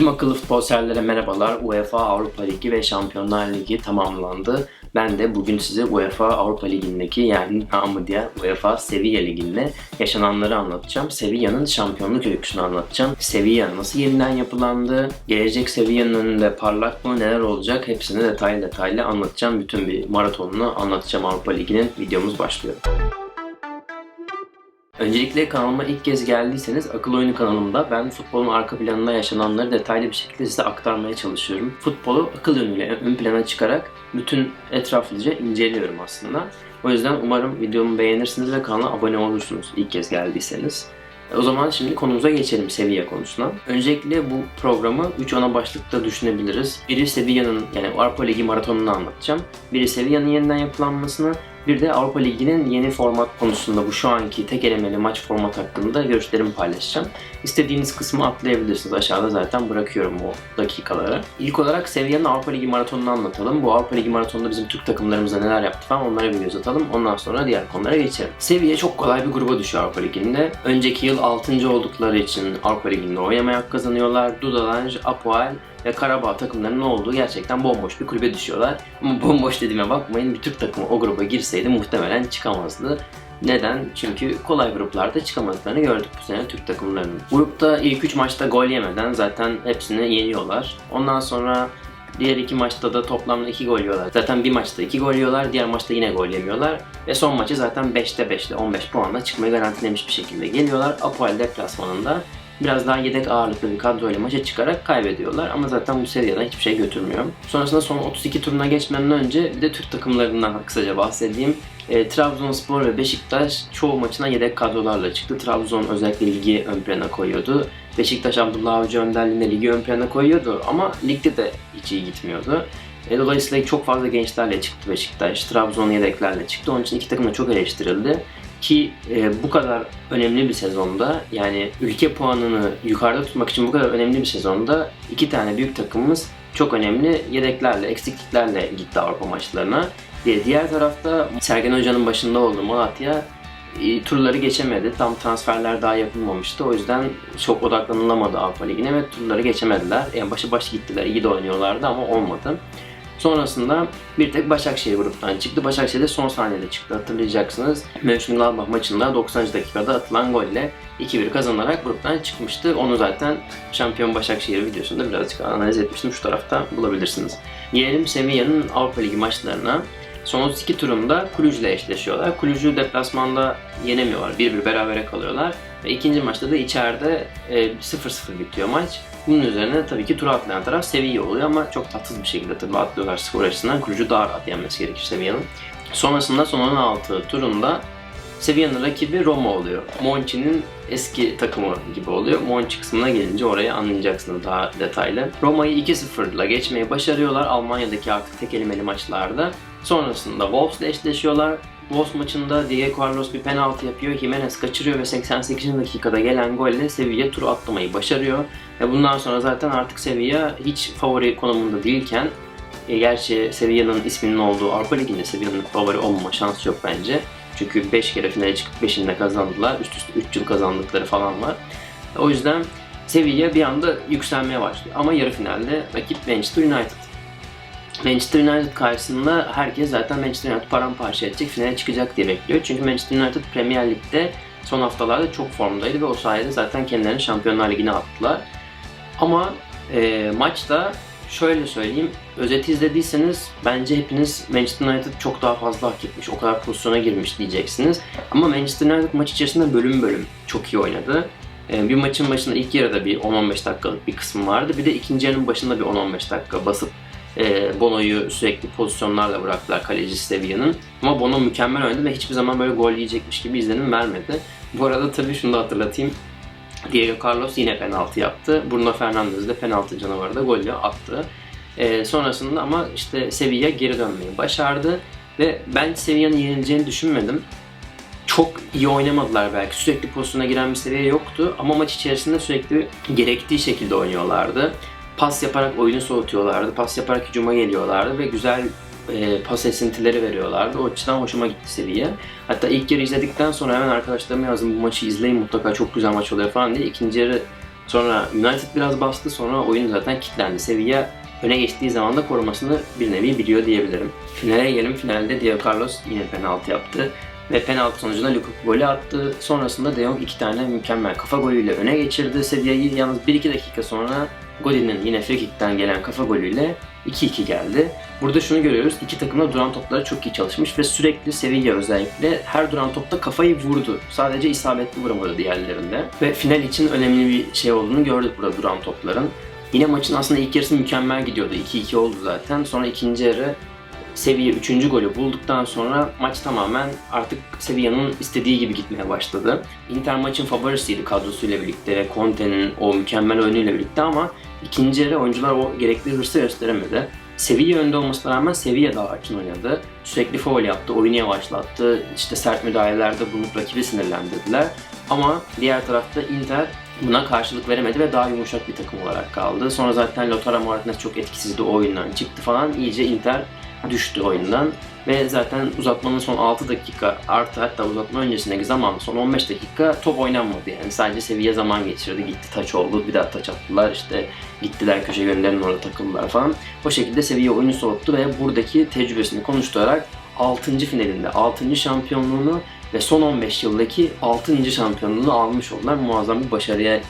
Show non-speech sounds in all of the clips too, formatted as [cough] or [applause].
Tüm akıllı futbol merhabalar. UEFA Avrupa Ligi ve Şampiyonlar Ligi tamamlandı. Ben de bugün size UEFA Avrupa Ligi'ndeki yani namı diğer UEFA Sevilla Ligi'nde yaşananları anlatacağım. Sevilla'nın şampiyonluk öyküsünü anlatacağım. Sevilla nasıl yeniden yapılandı? Gelecek Sevilla'nın önünde parlak mı? Neler olacak? Hepsini detaylı detaylı anlatacağım. Bütün bir maratonunu anlatacağım Avrupa Ligi'nin. Videomuz başlıyor. Öncelikle kanalıma ilk kez geldiyseniz Akıl Oyunu kanalımda ben futbolun arka planında yaşananları detaylı bir şekilde size aktarmaya çalışıyorum. Futbolu akıl yönüyle ön plana çıkarak bütün etraflıca inceliyorum aslında. O yüzden umarım videomu beğenirsiniz ve kanala abone olursunuz ilk kez geldiyseniz. O zaman şimdi konumuza geçelim seviye konusuna. Öncelikle bu programı 3 ana başlıkta düşünebiliriz. Biri Sevilla'nın yani Avrupa Ligi maratonunu anlatacağım. Biri Sevilla'nın yeniden yapılanmasını, bir de Avrupa Ligi'nin yeni format konusunda bu şu anki tek elemeli maç format hakkında görüşlerimi paylaşacağım. İstediğiniz kısmı atlayabilirsiniz. Aşağıda zaten bırakıyorum o dakikaları. İlk olarak Sevilla'nın Avrupa Ligi maratonunu anlatalım. Bu Avrupa Ligi maratonunda bizim Türk takımlarımıza neler yaptı falan onlara bir göz atalım. Ondan sonra diğer konulara geçelim. Sevilla çok kolay bir gruba düşüyor Avrupa Ligi'nde. Önceki yıl 6. oldukları için Avrupa Ligi'nde oynamaya kazanıyorlar. Dudalanj, Apoel ve Karabağ takımlarının olduğu gerçekten bomboş bir kulübe düşüyorlar. Ama bomboş dediğime bakmayın bir Türk takımı o gruba girseydi muhtemelen çıkamazdı. Neden? Çünkü kolay gruplarda çıkamadıklarını gördük bu sene Türk takımlarının. Grupta ilk 3 maçta gol yemeden zaten hepsini yeniyorlar. Ondan sonra Diğer iki maçta da toplamda 2 gol yiyorlar. Zaten bir maçta 2 gol yiyorlar, diğer maçta yine gol yemiyorlar. Ve son maçı zaten 5'te 5'te 15 puanla çıkmayı garantilemiş bir şekilde geliyorlar. Apoel deplasmanında biraz daha yedek ağırlıklı bir kadroyla maça çıkarak kaybediyorlar. Ama zaten bu seriden hiçbir şey götürmüyor. Sonrasında son 32 turuna geçmeden önce bir de Türk takımlarından kısaca bahsedeyim. E, Trabzonspor ve Beşiktaş çoğu maçına yedek kadrolarla çıktı. Trabzon özellikle ligi ön plana koyuyordu. Beşiktaş Abdullah Avcı önderliğinde ligi ön plana koyuyordu ama ligde de hiç iyi gitmiyordu. E, dolayısıyla çok fazla gençlerle çıktı Beşiktaş. Trabzon yedeklerle çıktı. Onun için iki takım da çok eleştirildi. Ki e, bu kadar önemli bir sezonda yani ülke puanını yukarıda tutmak için bu kadar önemli bir sezonda iki tane büyük takımımız çok önemli yedeklerle, eksikliklerle gitti Avrupa maçlarına. Diğer tarafta Sergen Hoca'nın başında olduğu Malatya e, turları geçemedi. Tam transferler daha yapılmamıştı. O yüzden çok odaklanılamadı Avrupa Ligi'ne ve turları geçemediler. Yani başı başı gittiler. İyi de oynuyorlardı ama olmadı. Sonrasında bir tek Başakşehir gruptan çıktı. Başakşehir de son saniyede çıktı hatırlayacaksınız. Mönchengladbach maçında 90. dakikada atılan golle 2-1 kazanarak gruptan çıkmıştı. Onu zaten şampiyon Başakşehir videosunda birazcık analiz etmiştim. Şu tarafta bulabilirsiniz. Gelelim Sevilla'nın Avrupa Ligi maçlarına. Son 32 turunda ile eşleşiyorlar. Kulücü deplasmanda yenemiyorlar. 1-1 berabere kalıyorlar. Ve ikinci maçta da içeride 0-0 bitiyor maç. Bunun üzerine tabii ki tura atlayan taraf Sevilla oluyor ama çok tatsız bir şekilde tabii atlıyorlar skor açısından. Kulücü daha rahat yenmesi gerekir Sevilla'nın. Sonrasında son 16 turunda Sevilla'nın rakibi Roma oluyor. Monchi'nin eski takımı gibi oluyor. Monchi kısmına gelince orayı anlayacaksınız daha detaylı. Roma'yı 2-0 ile geçmeyi başarıyorlar Almanya'daki artık tek elimeli maçlarda. Sonrasında Wolves ile eşleşiyorlar. Wolves maçında Diego Carlos bir penaltı yapıyor. Jimenez kaçırıyor ve 88. dakikada gelen golle Sevilla turu atlamayı başarıyor. Ve bundan sonra zaten artık Sevilla hiç favori konumunda değilken e, gerçi Sevilla'nın isminin olduğu Avrupa Ligi'nde Sevilla'nın favori olmama şansı yok bence. Çünkü 5 kere finale çıkıp 5'inde kazandılar. Üst üste 3 yıl kazandıkları falan var. O yüzden Sevilla bir anda yükselmeye başlıyor. Ama yarı finalde rakip Manchester United. Manchester United karşısında herkes zaten Manchester United paramparça edecek, finale çıkacak diye bekliyor. Çünkü Manchester United Premier Lig'de son haftalarda çok formdaydı ve o sayede zaten kendilerini Şampiyonlar Ligi'ne attılar. Ama e, maçta şöyle söyleyeyim, özeti izlediyseniz bence hepiniz Manchester United çok daha fazla hak etmiş, o kadar pozisyona girmiş diyeceksiniz. Ama Manchester United maç içerisinde bölüm bölüm çok iyi oynadı. E, bir maçın başında ilk yarıda bir 10-15 dakikalık bir kısım vardı. Bir de ikinci yarının başında bir 10-15 dakika basıp e, Bono'yu sürekli pozisyonlarla bıraktılar kaleci Sevilla'nın. Ama Bono mükemmel oynadı ve hiçbir zaman böyle gol yiyecekmiş gibi izlenim vermedi. Bu arada tabii şunu da hatırlatayım. Diego Carlos yine penaltı yaptı. Bruno Fernandes de penaltı canavarı da golü attı. E, sonrasında ama işte Sevilla geri dönmeyi başardı. Ve ben Sevilla'nın yenileceğini düşünmedim. Çok iyi oynamadılar belki. Sürekli pozisyona giren bir seviye yoktu. Ama maç içerisinde sürekli gerektiği şekilde oynuyorlardı pas yaparak oyunu soğutuyorlardı. Pas yaparak hücuma geliyorlardı ve güzel e, pas esintileri veriyorlardı. O açıdan hoşuma gitti seviye. Hatta ilk yarı izledikten sonra hemen arkadaşlarıma yazdım bu maçı izleyin mutlaka çok güzel maç oluyor falan diye. İkinci yarı Sonra United biraz bastı. Sonra oyun zaten kilitlendi. Sevilla öne geçtiği zaman da korumasını bir nevi biliyor diyebilirim. Finale gelelim. Finalde Diego Carlos yine penaltı yaptı. Ve penaltı sonucunda Lukaku golü attı. Sonrasında De Jong iki tane mükemmel kafa golüyle öne geçirdi Sevilla'yı. Yalnız 1-2 dakika sonra Godin'in yine frikikten gelen kafa golüyle 2-2 geldi. Burada şunu görüyoruz. İki takım da duran toplara çok iyi çalışmış ve sürekli Sevilla özellikle her duran topta kafayı vurdu. Sadece isabetli vuramadı diğerlerinde. Ve final için önemli bir şey olduğunu gördük burada duran topların. Yine maçın aslında ilk yarısı mükemmel gidiyordu. 2-2 oldu zaten. Sonra ikinci yarı Sevilla 3. golü bulduktan sonra maç tamamen artık Sevilla'nın istediği gibi gitmeye başladı. Inter maçın favorisiydi kadrosuyla birlikte ve Conte'nin o mükemmel oyunuyla birlikte ama ikinci yarı oyuncular o gerekli hırsı gösteremedi. Sevilla önde olmasına rağmen Sevilla daha açın oynadı. Sürekli foul yaptı, oyunu yavaşlattı, işte sert müdahalelerde bulunup rakibi sinirlendirdiler. Ama diğer tarafta Inter buna karşılık veremedi ve daha yumuşak bir takım olarak kaldı. Sonra zaten Lautaro Martinez çok etkisizdi o oyundan çıktı falan. İyice Inter düştü oyundan. Ve zaten uzatmanın son 6 dakika artı hatta uzatma öncesindeki zaman son 15 dakika top oynanmadı yani. Sadece seviye zaman geçirdi. Gitti taç oldu. Bir daha taç attılar. işte gittiler köşe gönderin orada takıldılar falan. O şekilde seviye oyunu soğuttu ve buradaki tecrübesini konuşturarak 6. finalinde 6. şampiyonluğunu ve son 15 yıldaki 6. şampiyonluğunu almış oldular. Muazzam bir başarıya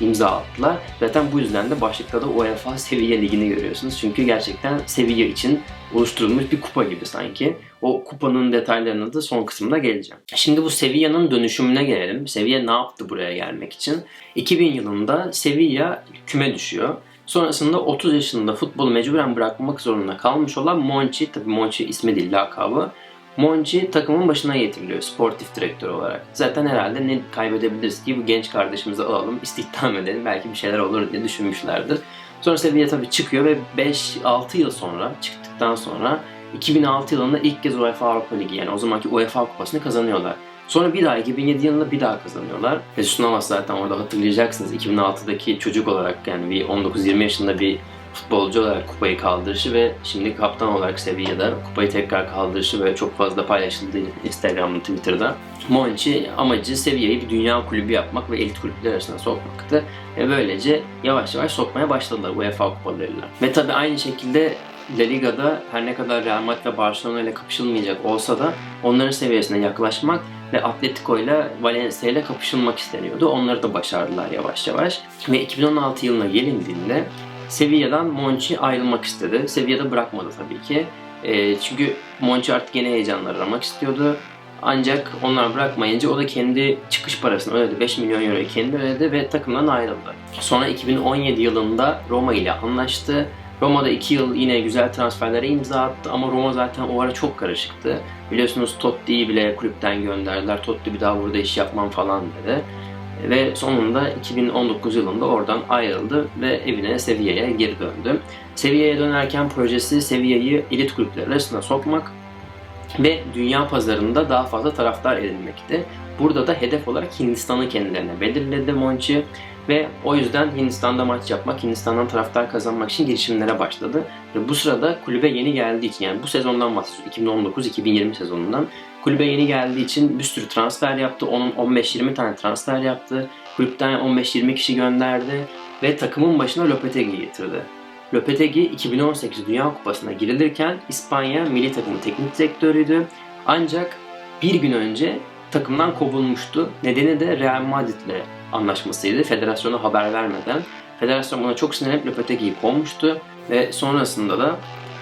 imza attılar. Zaten bu yüzden de başlıkta da UEFA Seviye Ligi'ni görüyorsunuz. Çünkü gerçekten seviye için oluşturulmuş bir kupa gibi sanki. O kupanın detaylarına da son kısımda geleceğim. Şimdi bu Sevilla'nın dönüşümüne gelelim. Sevilla ne yaptı buraya gelmek için? 2000 yılında Sevilla küme düşüyor. Sonrasında 30 yaşında futbolu mecburen bırakmak zorunda kalmış olan Monchi, tabi Monchi ismi değil lakabı, Monchi takımın başına getiriliyor sportif direktör olarak. Zaten herhalde ne kaybedebiliriz ki bu genç kardeşimizi alalım, istihdam edelim belki bir şeyler olur diye düşünmüşlerdir. Sonra Sevilla tabii çıkıyor ve 5-6 yıl sonra çıktıktan sonra 2006 yılında ilk kez UEFA Avrupa Ligi yani o zamanki UEFA Kupası'nı kazanıyorlar. Sonra bir daha 2007 yılında bir daha kazanıyorlar. Jesus Navas zaten orada hatırlayacaksınız 2006'daki çocuk olarak yani bir 19-20 yaşında bir futbolcu olarak kupayı kaldırışı ve şimdi kaptan olarak Sevilla'da kupayı tekrar kaldırışı ve çok fazla paylaşıldı Instagram'da, Twitter'da. Monchi amacı Sevilla'yı bir dünya kulübü yapmak ve elit kulüpler arasına sokmaktı. Ve böylece yavaş yavaş sokmaya başladılar UEFA kupalarıyla. Ve tabi aynı şekilde La Liga'da her ne kadar Real Madrid ve Barcelona ile kapışılmayacak olsa da onların seviyesine yaklaşmak ve Atletico ile Valencia ile kapışılmak isteniyordu. Onları da başardılar yavaş yavaş. Ve 2016 yılına gelindiğinde Sevilla'dan Monchi ayrılmak istedi. Sevilla'da bırakmadı tabii ki. E, çünkü Monchi artık yeni heyecanlar aramak istiyordu. Ancak onlar bırakmayınca o da kendi çıkış parasını ödedi. 5 milyon euroyu kendi ödedi ve takımdan ayrıldı. Sonra 2017 yılında Roma ile anlaştı. Roma'da 2 yıl yine güzel transferlere imza attı ama Roma zaten o ara çok karışıktı. Biliyorsunuz Totti'yi bile kulüpten gönderdiler. Totti bir daha burada iş yapmam falan dedi. Ve sonunda 2019 yılında oradan ayrıldı ve evine Sevilla'ya geri döndü. Sevilla'ya dönerken projesi Sevilla'yı elit kulüpler arasına sokmak ve dünya pazarında daha fazla taraftar edinmekti. Burada da hedef olarak Hindistan'ı kendilerine belirledi Monchi ve o yüzden Hindistan'da maç yapmak, Hindistan'dan taraftar kazanmak için girişimlere başladı. Ve bu sırada kulübe yeni geldiği için yani bu sezondan bahsediyoruz 2019-2020 sezonundan kulübe yeni geldiği için bir sürü transfer yaptı. Onun 15-20 tane transfer yaptı. Kulüpten 15-20 kişi gönderdi ve takımın başına Lopetegui getirdi. Lopetegui 2018 Dünya Kupası'na girilirken İspanya milli takımı teknik direktörüydü. Ancak bir gün önce takımdan kovulmuştu. Nedeni de Real Madrid'le anlaşmasıydı. Federasyona haber vermeden. Federasyon buna çok sinirlenip Lopetegui'yi kovmuştu ve sonrasında da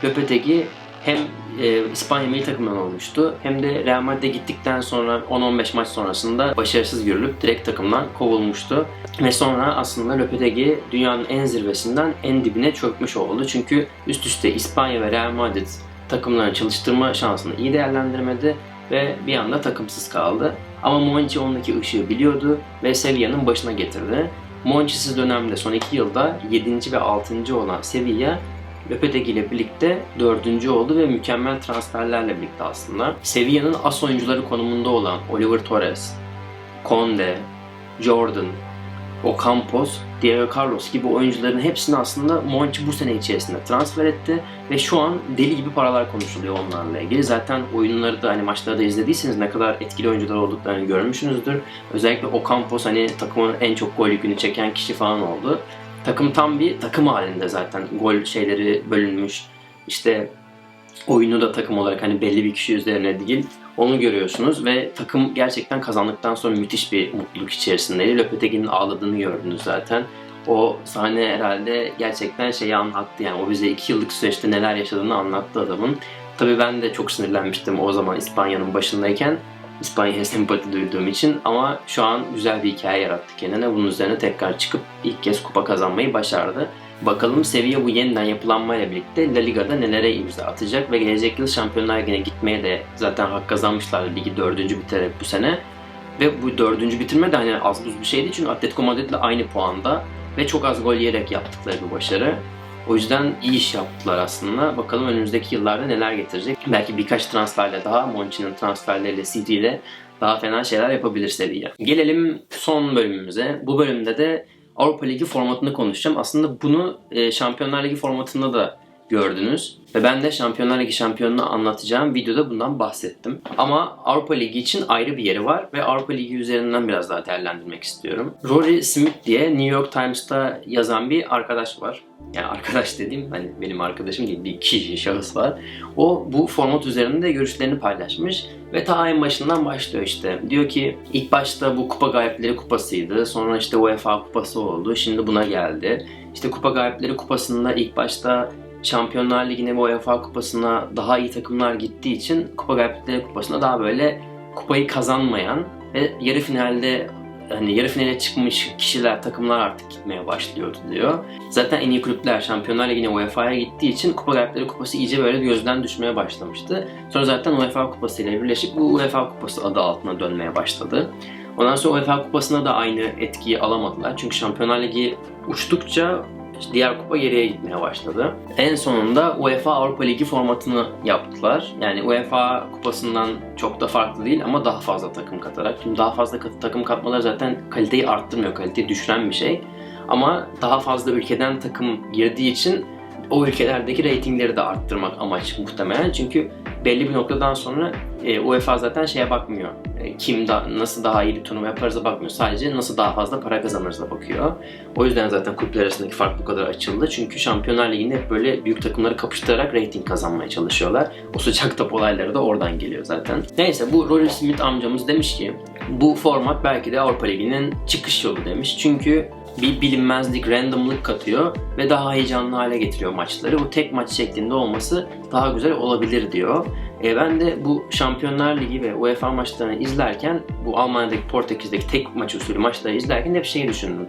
Lopetegui hem e, İspanya milli takımından olmuştu hem de Real Madrid'e gittikten sonra 10-15 maç sonrasında başarısız görülüp direkt takımdan kovulmuştu. Ve sonra aslında Lopetegui dünyanın en zirvesinden en dibine çökmüş oldu. Çünkü üst üste İspanya ve Real Madrid takımlarını çalıştırma şansını iyi değerlendirmedi ve bir anda takımsız kaldı. Ama Monchi ondaki ışığı biliyordu ve Sevilla'nın başına getirdi. Monchi'siz dönemde son 2 yılda 7. ve 6. olan Sevilla Lopetegui ile birlikte dördüncü oldu ve mükemmel transferlerle birlikte aslında. Sevilla'nın as oyuncuları konumunda olan Oliver Torres, Conde, Jordan, Ocampos, Diego Carlos gibi oyuncuların hepsini aslında Monchi bu sene içerisinde transfer etti ve şu an deli gibi paralar konuşuluyor onlarla ilgili. Zaten oyunları da hani maçları da izlediyseniz ne kadar etkili oyuncular olduklarını görmüşsünüzdür. Özellikle Ocampos hani takımın en çok gol yükünü çeken kişi falan oldu. Takım tam bir takım halinde zaten. Gol şeyleri bölünmüş. İşte oyunu da takım olarak hani belli bir kişi üzerine değil. Onu görüyorsunuz ve takım gerçekten kazandıktan sonra müthiş bir mutluluk içerisindeydi. Lopetegui'nin ağladığını gördünüz zaten. O sahne herhalde gerçekten şeyi anlattı yani o bize iki yıllık süreçte neler yaşadığını anlattı adamın. Tabii ben de çok sinirlenmiştim o zaman İspanya'nın başındayken. İspanya'ya sempati duyduğum için ama şu an güzel bir hikaye yarattı kendine. Bunun üzerine tekrar çıkıp ilk kez kupa kazanmayı başardı. Bakalım seviye bu yeniden yapılanmayla birlikte La Liga'da nelere imza atacak ve gelecek yıl Şampiyonlar Ligi'ne gitmeye de zaten hak kazanmışlar ligi dördüncü biterek bu sene. Ve bu dördüncü bitirme de hani az buz bir şeydi çünkü Atletico Madrid'le aynı puanda ve çok az gol yiyerek yaptıkları bir başarı. O yüzden iyi iş yaptılar aslında. Bakalım önümüzdeki yıllarda neler getirecek. Belki birkaç transferle daha, Monchi'nin transferleriyle, CD ile daha fena şeyler yapabilir seviye. Gelelim son bölümümüze. Bu bölümde de Avrupa Ligi formatını konuşacağım. Aslında bunu e, Şampiyonlar Ligi formatında da gördünüz. Ve ben de Şampiyonlar Ligi şampiyonunu anlatacağım videoda bundan bahsettim. Ama Avrupa Ligi için ayrı bir yeri var ve Avrupa Ligi üzerinden biraz daha değerlendirmek istiyorum. Rory Smith diye New York Times'ta yazan bir arkadaş var. Yani arkadaş dediğim hani benim arkadaşım değil bir kişi, şahıs var. O bu format üzerinde görüşlerini paylaşmış ve ta en başından başlıyor işte. Diyor ki ilk başta bu kupa gayipleri kupasıydı. Sonra işte UEFA kupası oldu. Şimdi buna geldi. İşte kupa gayipleri kupasında ilk başta Şampiyonlar Ligi'ne ve UEFA Kupası'na daha iyi takımlar gittiği için Kupa Galipleri Kupası'na daha böyle kupayı kazanmayan ve yarı finalde hani yarı finale çıkmış kişiler, takımlar artık gitmeye başlıyordu diyor. Zaten en iyi kulüpler Şampiyonlar Ligi'ne UEFA'ya gittiği için Kupa Galipleri Kupası iyice böyle gözden düşmeye başlamıştı. Sonra zaten UEFA Kupası ile birleşip bu UEFA Kupası adı altına dönmeye başladı. Ondan sonra UEFA Kupası'na da aynı etkiyi alamadılar. Çünkü Şampiyonlar Ligi uçtukça diğer kupa geriye gitmeye başladı. En sonunda UEFA Avrupa Ligi formatını yaptılar. Yani UEFA kupasından çok da farklı değil ama daha fazla takım katarak. Şimdi daha fazla takım katmalar zaten kaliteyi arttırmıyor, kaliteyi düşüren bir şey. Ama daha fazla ülkeden takım girdiği için o ülkelerdeki reytingleri de arttırmak amaç muhtemelen. Çünkü belli bir noktadan sonra e, UEFA zaten şeye bakmıyor. E, kim da nasıl daha iyi bir turnuva yaparız'a bakmıyor. Sadece nasıl daha fazla para kazanırız'a bakıyor. O yüzden zaten kulüpler arasındaki fark bu kadar açıldı. Çünkü Şampiyonlar Ligi'nde hep böyle büyük takımları kapıştırarak reyting kazanmaya çalışıyorlar. O sıcak top olayları da oradan geliyor zaten. Neyse bu Rory Smith amcamız demiş ki bu format belki de Avrupa Ligi'nin çıkış yolu demiş. Çünkü bir bilinmezlik, randomlık katıyor ve daha heyecanlı hale getiriyor maçları. Bu tek maç şeklinde olması daha güzel olabilir diyor. E ben de bu Şampiyonlar Ligi ve UEFA maçlarını izlerken bu Almanya'daki Portekiz'deki tek maç usulü maçları izlerken hep şeyi düşündüm.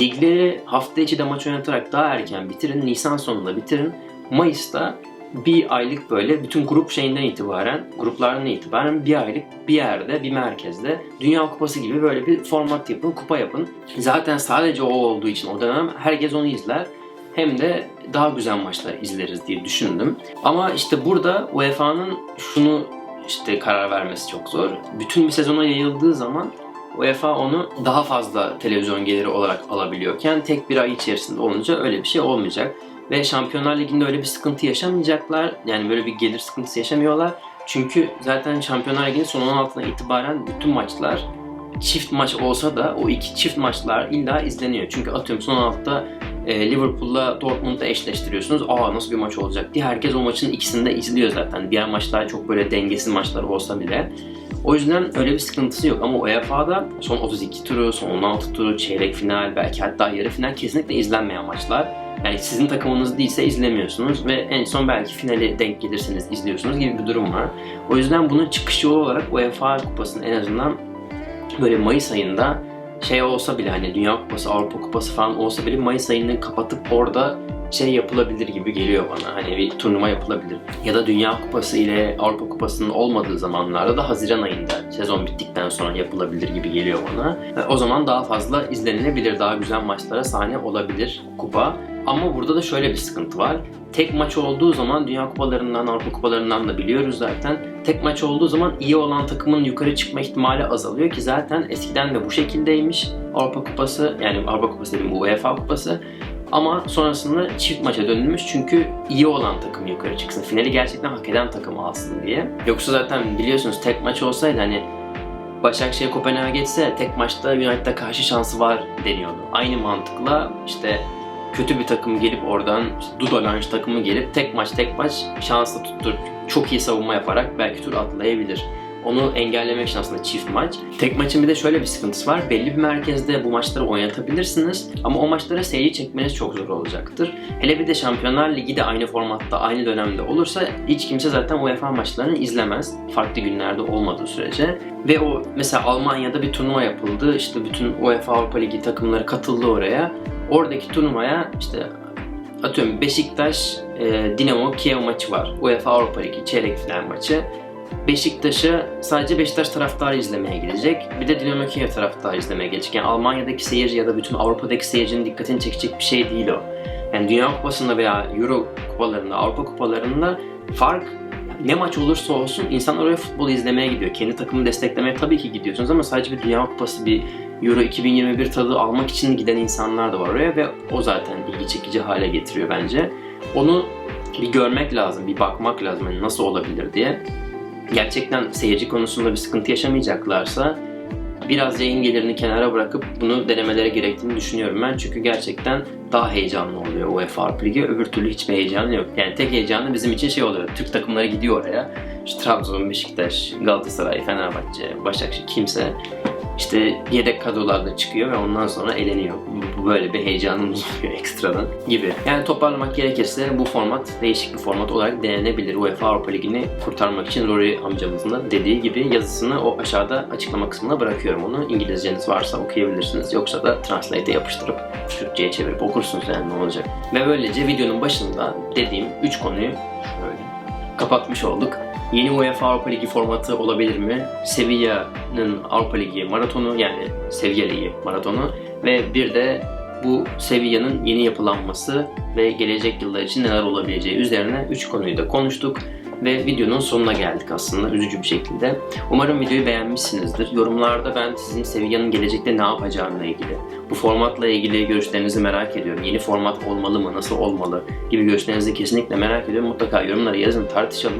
Ligleri hafta içi de maç oynatarak daha erken bitirin, Nisan sonunda bitirin. Mayıs'ta bir aylık böyle bütün grup şeyinden itibaren, gruplarından itibaren bir aylık bir yerde, bir merkezde Dünya Kupası gibi böyle bir format yapın, kupa yapın. Zaten sadece o olduğu için o dönem herkes onu izler. Hem de daha güzel maçlar izleriz diye düşündüm. Ama işte burada UEFA'nın şunu işte karar vermesi çok zor. Bütün bir sezona yayıldığı zaman UEFA onu daha fazla televizyon geliri olarak alabiliyorken tek bir ay içerisinde olunca öyle bir şey olmayacak. Ve Şampiyonlar Ligi'nde öyle bir sıkıntı yaşamayacaklar. Yani böyle bir gelir sıkıntısı yaşamıyorlar. Çünkü zaten Şampiyonlar Ligi'nin son 16'dan itibaren bütün maçlar çift maç olsa da o iki çift maçlar illa izleniyor. Çünkü atıyorum son 16'da e, Liverpool'la Dortmund'da eşleştiriyorsunuz. Aa nasıl bir maç olacak diye herkes o maçın ikisini de izliyor zaten. Diğer maçlar çok böyle dengesiz maçlar olsa bile. O yüzden öyle bir sıkıntısı yok ama UEFA'da son 32 turu, son 16 turu, çeyrek final, belki hatta yarı final kesinlikle izlenmeyen maçlar. Yani sizin takımınız değilse izlemiyorsunuz ve en son belki finali denk gelirseniz izliyorsunuz gibi bir durum var. O yüzden bunun çıkış yolu olarak UEFA Kupası'nın en azından böyle Mayıs ayında şey olsa bile hani Dünya Kupası, Avrupa Kupası falan olsa bile Mayıs ayını kapatıp orada şey yapılabilir gibi geliyor bana. Hani bir turnuva yapılabilir. Ya da Dünya Kupası ile Avrupa Kupası'nın olmadığı zamanlarda da Haziran ayında sezon bittikten sonra yapılabilir gibi geliyor bana. Ve o zaman daha fazla izlenilebilir, daha güzel maçlara sahne olabilir kupa. Ama burada da şöyle bir sıkıntı var. Tek maç olduğu zaman Dünya Kupalarından, Avrupa Kupalarından da biliyoruz zaten. tek maç olduğu zaman iyi olan takımın yukarı çıkma ihtimali azalıyor ki zaten eskiden de bu şekildeymiş. Avrupa Kupası yani Avrupa Kupası dedim UEFA Kupası. Ama sonrasında çift maça dönülmüş çünkü iyi olan takım yukarı çıksın. Finali gerçekten hak eden takım alsın diye. Yoksa zaten biliyorsunuz tek maç olsaydı hani Başakşehir Kopenhag'a geçse tek maçta United'a karşı şansı var deniyordu. Aynı mantıkla işte kötü bir takım gelip oradan işte Dudolanj takımı gelip tek maç tek maç şansla tutturup çok iyi savunma yaparak belki tur atlayabilir. Onu engellemek için aslında çift maç. Tek maçın bir de şöyle bir sıkıntısı var. Belli bir merkezde bu maçları oynatabilirsiniz ama o maçlara seyirci çekmeniz çok zor olacaktır. Hele bir de Şampiyonlar Ligi de aynı formatta, aynı dönemde olursa hiç kimse zaten UEFA maçlarını izlemez. Farklı günlerde olmadığı sürece. Ve o mesela Almanya'da bir turnuva yapıldı. İşte bütün UEFA Avrupa Ligi takımları katıldı oraya. Oradaki turnuvaya işte atıyorum Beşiktaş e, Dinamo Kiev maçı var. UEFA Avrupa Ligi çeyrek final maçı. Beşiktaş'ı sadece Beşiktaş taraftarı izlemeye gidecek. Bir de Dinamo Kiev taraftarı izlemeye gelecek. Yani Almanya'daki seyirci ya da bütün Avrupa'daki seyircinin dikkatini çekecek bir şey değil o. Yani Dünya Kupası'nda veya Euro kupalarında, Avrupa kupalarında fark ne maç olursa olsun insan oraya futbol izlemeye gidiyor. Kendi takımını desteklemeye tabii ki gidiyorsunuz ama sadece bir Dünya Kupası, bir Euro 2021 tadı almak için giden insanlar da var oraya ve o zaten ilgi çekici hale getiriyor bence. Onu bir görmek lazım, bir bakmak lazım yani nasıl olabilir diye. Gerçekten seyirci konusunda bir sıkıntı yaşamayacaklarsa biraz yayın gelirini kenara bırakıp bunu denemelere gerektiğini düşünüyorum ben. Çünkü gerçekten daha heyecanlı oluyor UEFA Avrupa Ligi. Öbür türlü hiçbir heyecanı yok. Yani tek heyecanı bizim için şey oluyor. Türk takımları gidiyor oraya. İşte Trabzon, Beşiktaş, Galatasaray, Fenerbahçe, Başakşehir kimse işte yedek kadrolarla çıkıyor ve ondan sonra eleniyor. Bu böyle bir heyecanımız oluyor [laughs] ekstradan gibi. Yani toparlamak gerekirse bu format değişik bir format olarak denenebilir. UEFA Avrupa Ligi'ni kurtarmak için Rory amcamızın da dediği gibi yazısını o aşağıda açıklama kısmına bırakıyorum onu. İngilizceniz varsa okuyabilirsiniz. Yoksa da translate'e yapıştırıp Türkçe'ye çevirip okursunuz yani ne olacak. Ve böylece videonun başında dediğim 3 konuyu şöyle kapatmış olduk. Yeni UEFA Avrupa Ligi formatı olabilir mi? Sevilla'nın Avrupa Ligi maratonu yani Sevilla Ligi maratonu ve bir de bu Sevilla'nın yeni yapılanması ve gelecek yıllar için neler olabileceği üzerine 3 konuyu da konuştuk ve videonun sonuna geldik aslında üzücü bir şekilde. Umarım videoyu beğenmişsinizdir. Yorumlarda ben sizin Sevilla'nın gelecekte ne yapacağıyla ilgili, bu formatla ilgili görüşlerinizi merak ediyorum. Yeni format olmalı mı, nasıl olmalı gibi görüşlerinizi kesinlikle merak ediyorum. Mutlaka yorumlara yazın, tartışalım.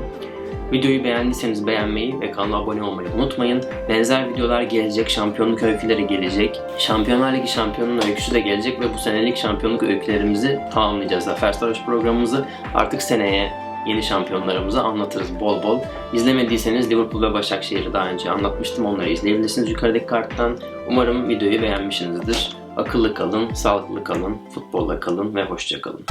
Videoyu beğendiyseniz beğenmeyi ve kanala abone olmayı unutmayın. Benzer videolar gelecek, şampiyonluk öyküleri gelecek. Şampiyonlar Ligi şampiyonun öyküsü de gelecek ve bu senelik şampiyonluk öykülerimizi tamamlayacağız. Zafer Sarhoş programımızı artık seneye yeni şampiyonlarımızı anlatırız bol bol. İzlemediyseniz Liverpool ve Başakşehir'i daha önce anlatmıştım. Onları izleyebilirsiniz yukarıdaki karttan. Umarım videoyu beğenmişsinizdir. Akıllı kalın, sağlıklı kalın, futbolla kalın ve hoşça kalın.